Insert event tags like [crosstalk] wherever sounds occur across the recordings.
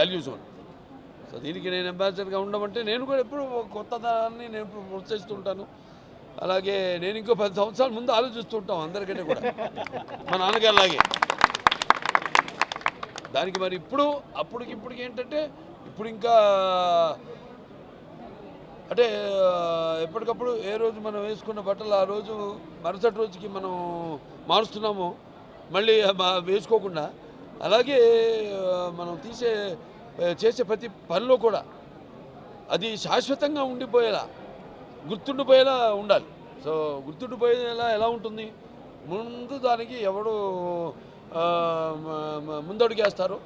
Value zone so దీనికి నేను అంబాసిడర్గా ఉండమంటే నేను కూడా ఎప్పుడు ఒక కొత్త నేను ప్రోత్సహిస్తుంటాను. అలాగే నేను ఇంకో పది సంవత్సరాల ముందు ఆలోచిస్తుంటాం అందరికంటే కూడా. మా నాన్నగారు అలాగే దానికి మరి ఇప్పుడు అప్పటికి ఇప్పటికి ఏంటంటే ఇప్పుడు ఇంకా అంటే ఎప్పటికప్పుడు ఏ రోజు మనం వేసుకున్న బట్టలు ఆ రోజు మరుసటి రోజుకి మనం మారుస్తున్నాము మళ్ళీ వేసుకోకుండా అలాగే మనం తీసే చేసే ప్రతి పనిలో కూడా అది శాశ్వతంగా ఉండిపోయేలా గుర్తుండిపోయేలా ఉండాలి. సో గుర్తుండిపోయేలా ఎలా ఉంటుంది? ముందు దానికి ఎవడు ముందడుగేస్తారు?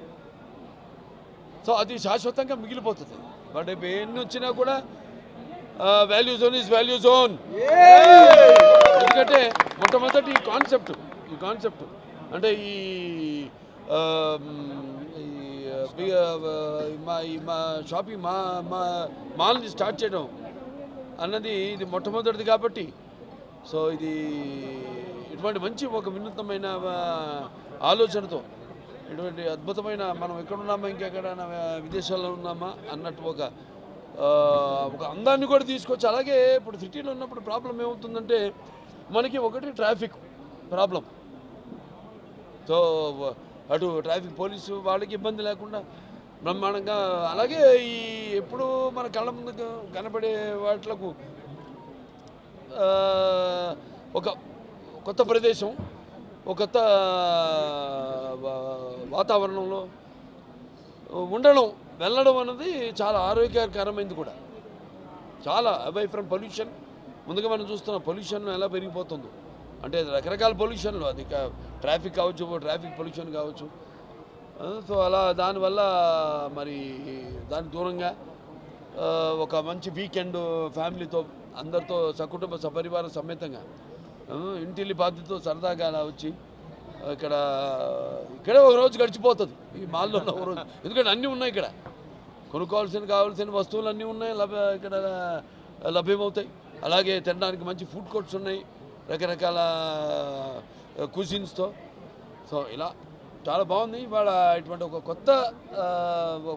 సో అది శాశ్వతంగా మిగిలిపోతుంది. బట్ ఇప్పుడు ఎన్ని వచ్చినా కూడా value zone is value zone ఎందుకంటే మొట్టమొదటి ఈ కాన్సెప్ట్ ఈ కాన్సెప్ట్ అంటే ఈ Uh, మా మా షాపింగ్ మా మా మాల్ని స్టార్ట్ చేయడం. అన్నది ఇది మొట్టమొదటిది కాబట్టి. సో ఇది ఇటువంటి మంచి ఒక వినూత్నమైన ఆలోచనతో ఇటువంటి అద్భుతమైన మనం ఎక్కడున్నామా ఇంకెక్కడైనా విదేశాల్లో ఉన్నామా అన్నట్టు ఒక ఒక అందాన్ని కూడా తీసుకోవచ్చు అలాగే ఇప్పుడు సిటీలో ఉన్నప్పుడు ప్రాబ్లం ఏమవుతుందంటే మనకి ఒకటి ట్రాఫిక్ ప్రాబ్లం. సో అటు ట్రాఫిక్ పోలీసు వాళ్ళకి ఇబ్బంది లేకుండా బ్రహ్మాండంగా అలాగే ఈ ఎప్పుడు మన కళ్ళ ముందు కనబడే వాటిలకు ఒక కొత్త ప్రదేశం ఒక కొత్త వాతావరణంలో ఉండడం వెళ్ళడం అన్నది చాలా ఆరోగ్యకరమైంది కూడా. చాలా అవై ఫ్రమ్ పొల్యూషన్ ముందుగా మనం చూస్తున్న పొల్యూషన్ ఎలా పెరిగిపోతుందో. అంటే రకరకాల పొల్యూషన్లు అది ట్రాఫిక్ కావచ్చు ట్రాఫిక్ పొల్యూషన్ కావచ్చు. సో అలా దానివల్ల మరి దాని దూరంగా ఒక మంచి వీకెండ్ ఫ్యామిలీతో అందరితో సకుటుంబ సపరివారం సమేతంగా ఇంటిల్లి బాధ్యతతో సరదాగా అలా వచ్చి ఇక్కడ ఇక్కడే ఒక రోజు గడిచిపోతుంది. ఈ మాల్లో ఉన్న ఒక రోజు. ఎందుకంటే అన్నీ ఉన్నాయి ఇక్కడ. కొనుక్కోవాల్సిన కావాల్సిన వస్తువులు అన్నీ ఉన్నాయి లభ్య ఇక్కడ లభ్యమవుతాయి. అలాగే తినడానికి మంచి ఫుడ్ కోర్ట్స్ ఉన్నాయి. రకరకాల కుజిన్స్తో సో ఇలా చాలా బాగుంది. ఇవాళ ఇటువంటి ఒక కొత్త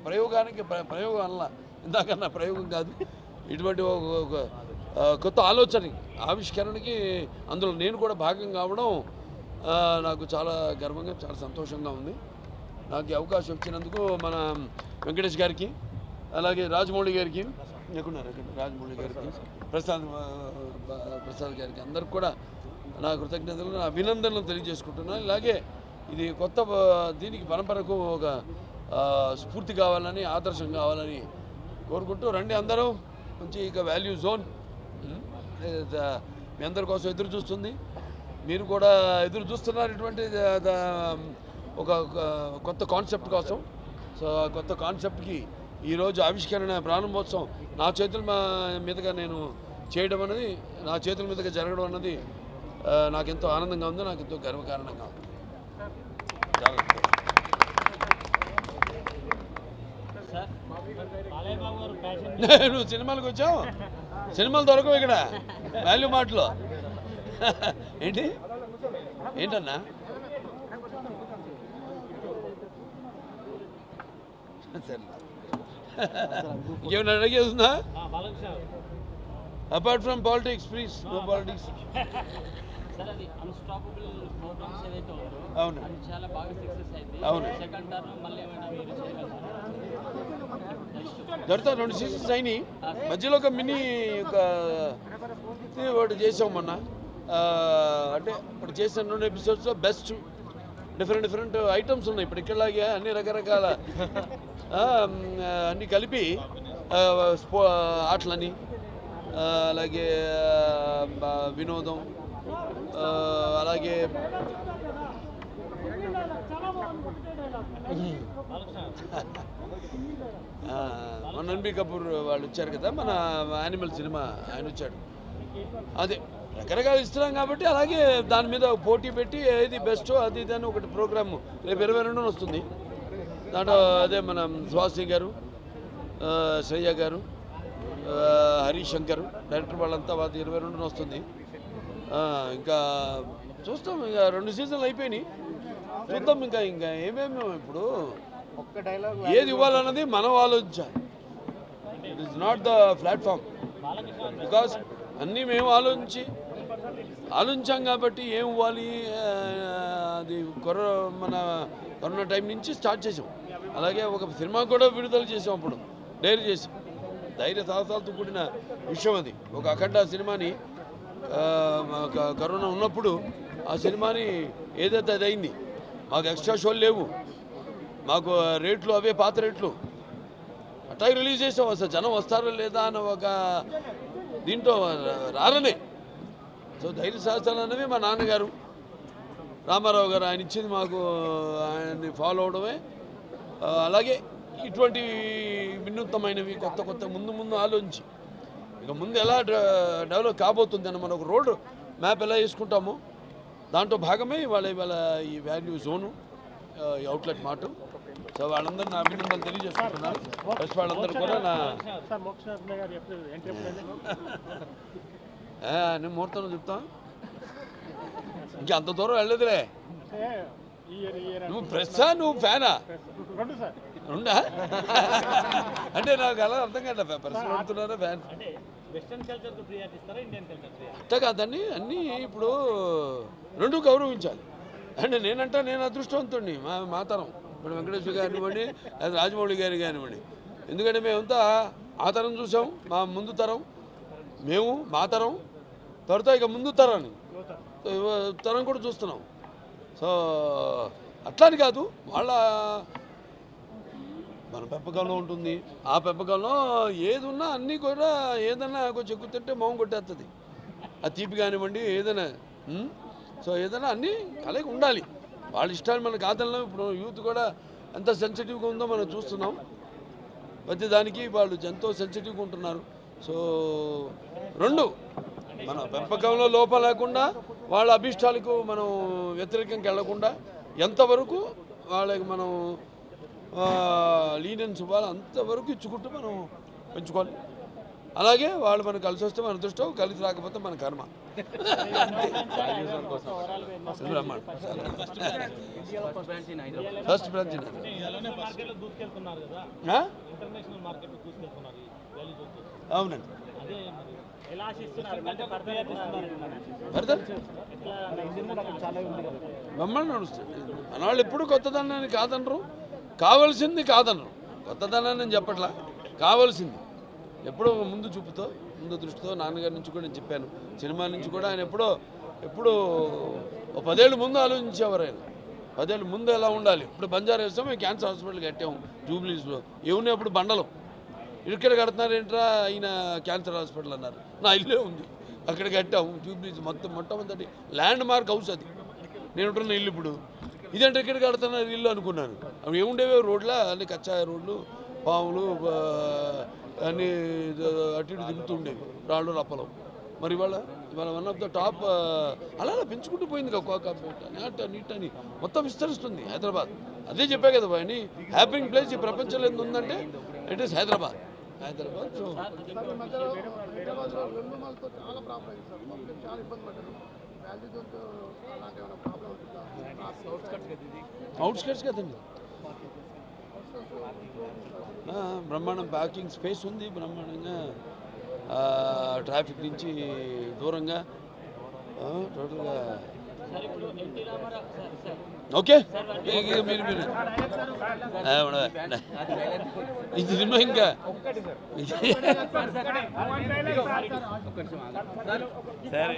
ప్రయోగానికి ప్ర- ప్రయోగం అన్న ఇందాకన్నా ప్రయోగం కాదు. ఇటువంటి ఒక ఒక, కొత్త ఆలోచన ఆవిష్కరణకి అందులో నేను కూడా భాగం కావడం నాకు చాలా గర్వంగా చాలా సంతోషంగా ఉంది. నాకు అవకాశం ఇచ్చినందుకు మన వెంకటేష్ గారికి అలాగే రాజమౌళి గారికి ఎక్కడున్నారు? రాజమౌళి గారికి ప్రసాద్ ప్రసాద్ గారికి అందరికి కూడా నా కృతజ్ఞతలు నా అభినందనలు తెలియజేసుకుంటున్నాను ఇలాగే ఇది కొత్త దీనికి పరంపరకు ఒక స్ఫూర్తి కావాలని ఆదర్శం కావాలని కోరుకుంటూ రండి అందరూ. మంచి ఇక వాల్యూ జోన్ మీ అందరి కోసం ఎదురు చూస్తుంది. మీరు కూడా ఎదురు చూస్తున్నారు ఇటువంటి ఒక కొత్త కాన్సెప్ట్ కోసం. సో ఆ కొత్త కాన్సెప్ట్కి ఈరోజు ఆవిష్కరణ ప్రారంభోత్సవం నా చేతుల మా- మీదుగా నేను చేయడం అనేది నా చేతుల మీదుగా జరగడం అన్నది నాకెంతో ఆనందంగా ఉంది నాకు ఎంతో గర్వకారణంగా ఉంది. [laughs] నువ్వు సినిమాలకు వచ్చావు? సినిమాలు దొరకవు ఇక్కడ వాల్యూ మార్ట్లో [laughs] ఏంటి? ఏంటన్నా? సరే ఉందా Balakrishna apart from politics please no politics sir అది అన్స్టాపబుల్ ప్రోగ్రామ్స్ ఏదైతే ఉందో అవును. అది చాలా బాగా సక్సెస్ అయింది. అవును. సెకండ్ టర్మ్ మళ్ళీ ఏమైనా మీరు చేయగలుగుతారా దొరుకుతా రెండు సీజన్స్ అయినాయి. మధ్యలో ఒక మినీ ఒక ఒకటి చేసాం మొన్న. అంటే ఇప్పుడు చేసిన రెండు ఎపిసోడ్స్లో బెస్ట్ డిఫరెంట్ డిఫరెంట్ ఐటమ్స్ ఉన్నాయి. ఇప్పుడు ఇక్కడలాగే అన్ని రకరకాల అన్ని కలిపి స్పో ఆటలని అలాగే వినోదం అలాగే మన రణబీర్ కపూర్ వాళ్ళు వచ్చారు కదా మన యానిమల్ సినిమా ఆయన వచ్చాడు అదే రకరకాలు ఇస్తున్నాం కాబట్టి అలాగే దాని మీద పోటీ పెట్టి ఏది బెస్ట్ అది ఇది అని ఒకటి ప్రోగ్రామ్ రేపు ఇరవై రెండున వస్తుంది. దాంట్లో అదే మన స్వాసి గారు శ్రేయ గారు హరీష్ శంకర్ డైరెక్టర్ వాళ్ళంతా అది ఇరవై రెండున వస్తుంది. ఇంకా చూస్తాం ఇంకా రెండు సీజన్లు అయిపోయినాయి. చూద్దాం ఇంకా ఇంకా ఏమేమి ఇప్పుడు? ఏది ఇవ్వాలన్నది మనం ఆలోచించాలి it is not the platform because అన్నీ మేము ఆలోచించి ఆలోచించాం కాబట్టి ఏం ఇవ్వాలి అది కొర మన కరోనా టైం నుంచి స్టార్ట్ చేసాం. అలాగే ఒక సినిమా కూడా విడుదల చేసాం అప్పుడు డైరీ చేసాం. ధైర్య సాహసాలతో కూడిన విషయం అది. ఒక అఖండ సినిమాని కరోనా ఉన్నప్పుడు ఆ సినిమాని ఏదైతే అది అయింది మాకు ఎక్స్ట్రా షోలు లేవు. మాకు రేట్లు అవే పాత రేట్లు. అట్లా రిలీజ్ చేసాం అసలు. జనం వస్తారా లేదా అని ఒక దీంట్లో రారనే. సో ధైర్య శాస్త్రాలు అనేవి మా నాన్నగారు రామారావు గారు ఆయన ఇచ్చింది మాకు ఆయన్ని ఫాలో అవడమే. అలాగే ఇటువంటి వినూత్నమైనవి కొత్త కొత్త ముందు ముందు ఆలోచించి ఇక ముందు ఎలా డెవలప్ కాబోతుంది అని మనం ఒక రోడ్ మ్యాప్ ఎలా వేసుకుంటామో దాంట్లో భాగమే ఇవాళ ఇవాళ ఈ వాల్యూ జోను ఈ అవుట్లెట్ మాట సో వాళ్ళందరూ నా అభినందనలు తెలియజేసుకుంటున్నాను. ఫస్ట్ వాళ్ళందరూ కూడా నా [laughs] నేను ముహూర్తం చెప్తాను ఇంకా అంత దూరం ఇయర్ నువ్వు ప్రెస్సా నువ్వు ఫ్యానా? రెండు [laughs] అంటే నాకు అలా అర్థం కాదు ప్రెస్ పడుతున్నారా ఫ్యాన్. అంతే కాదండి అన్నీ ఇప్పుడు రెండు గౌరవించాలి. అంటే నేనంటా నేను అదృష్టవంతుడిని మా మా తరం. ఇప్పుడు వెంకటేశ్వర కానివ్వండి లేదా రాజమౌళి గారి కానివ్వండి. ఎందుకంటే మేమంతా ఆ తరం చూసాం మా ముందు తరం. మేము మా తరం. తర్వాత ఇక ముందు తరాన్ని. తరం కూడా చూస్తున్నాం. సో అట్లాని కాదు వాళ్ళ మన పెంపకంలో ఉంటుంది. ఆ పెంపకంలో ఏది ఉన్నా అన్నీ కూడా ఏదన్నా కొంచెం ఎక్కువ తింటే మొహం కొట్టేస్తుంది ఆ తీపి కానివ్వండి ఏదైనా సో ఏదైనా అన్నీ కలయిక ఉండాలి. వాళ్ళ ఇష్టాలు మన కాదనలో ఇప్పుడు యూత్ కూడా ఎంత సెన్సిటివ్గా ఉందో మనం చూస్తున్నాం. ప్రతి దానికి వాళ్ళు ఎంతో సెన్సిటివ్గా ఉంటున్నారు. సో రెండు మన పెంపకంలో లోపం లేకుండా వాళ్ళ అభిష్టాలకు మనం వ్యతిరేకంగా వెళ్ళకుండా ఎంతవరకు వాళ్ళకి మనం లీనియన్స్ ఇవ్వాలి అంతవరకు ఇచ్చుకుంటూ మనం పెంచుకోవాలి. అలాగే వాళ్ళు మనకు కలిసి వస్తే మన అదృష్టం కలిసి రాకపోతే మన కర్మ. ఫస్ట్ బ్రాంచ్ ఇంటర్నేషనల్ మార్కెట్లో దూసుకెళ్తున్నారు కదా ఇంటర్నేషనల్ మార్కెట్లో దూసుకెళ్తున్నారు ఈ వాల్యూ చూస్తూ అవునండి. అదే మరి ఎలా ఆశిస్తున్నారు అంటే ప్రియారిటీ ఇస్తున్నారు ఫర్దర్ ఎట్లా? సినిమా చాలా ఉంది కదా. మమ్మల్ని నడుస్తుంది మన వాళ్ళు ఎప్పుడు కొత్తదనాన్ని కాదనరు. కావాల్సింది కాదన్నాను కొత్తదనాన్ని నేను చెప్పట్లా. కావాల్సింది. ఎప్పుడో ముందు చూపుతో ముందు దృష్టితో నాన్నగారి నుంచి కూడా నేను చెప్పాను. సినిమా నుంచి కూడా ఆయన ఎప్పుడో ఎప్పుడూ ఓ పదేళ్ళు ముందు ఆలోచించేవారు ఆయన. పదేళ్ళు ముందు ఎలా ఉండాలి? ఇప్పుడు బంజారా వేస్తాం మేము క్యాన్సర్ హాస్పిటల్ కట్టాము జూబ్లీస్లో. ఏమున్నాయి అప్పుడు బండలం? ఇక్కడ కడుతున్నారేంట్రా ఆయన క్యాన్సర్ హాస్పిటల్ అన్నారు. నా ఇల్లే ఉంది. అక్కడ కట్టాము జూబ్లీస్ మొత్తం మొట్టమొదటి ల్యాండ్ మార్క్ హౌస్ అది. నేను ఉంటున్న ఇల్లు ఇప్పుడు. ఇదంటే ఇక్కడ కడుతున్నారు ఇల్లు అనుకున్నాను. ఏముండేవి? రోడ్ల? అన్ని కచ్చా రోడ్లు పాములు అన్ని అటు ఇటు దిగుతుండేవి రాళ్ళు రప్పలం. మరి ఇవాళ ఇవాళ వన్ ఆఫ్ ద టాప్ అలా అలా పెంచుకుంటూ పోయింది కోకా నీట్ నీట్ అని మొత్తం విస్తరిస్తుంది హైదరాబాద్. అదే చెప్పా కదా అని హ్యాపింగ్ ప్లేస్ ఈ ప్రపంచంలో ఏంది ఉందంటే it is Hyderabad. Hyderabad so outskirts కదండి బ్రహ్మాండం పార్కింగ్ స్పేస్ ఉంది బ్రహ్మాండంగా ఆ, ట్రాఫిక్ నుంచి దూరంగా ఆ, టోటల్గా సార్ ఇప్పుడు NT Rama Rao sir sir okay ఇక- ఇక మీరు మీరు ఆ, ఉండవా? ఇది సినిమా ఇంకా ఒక్కటి సార్ సరే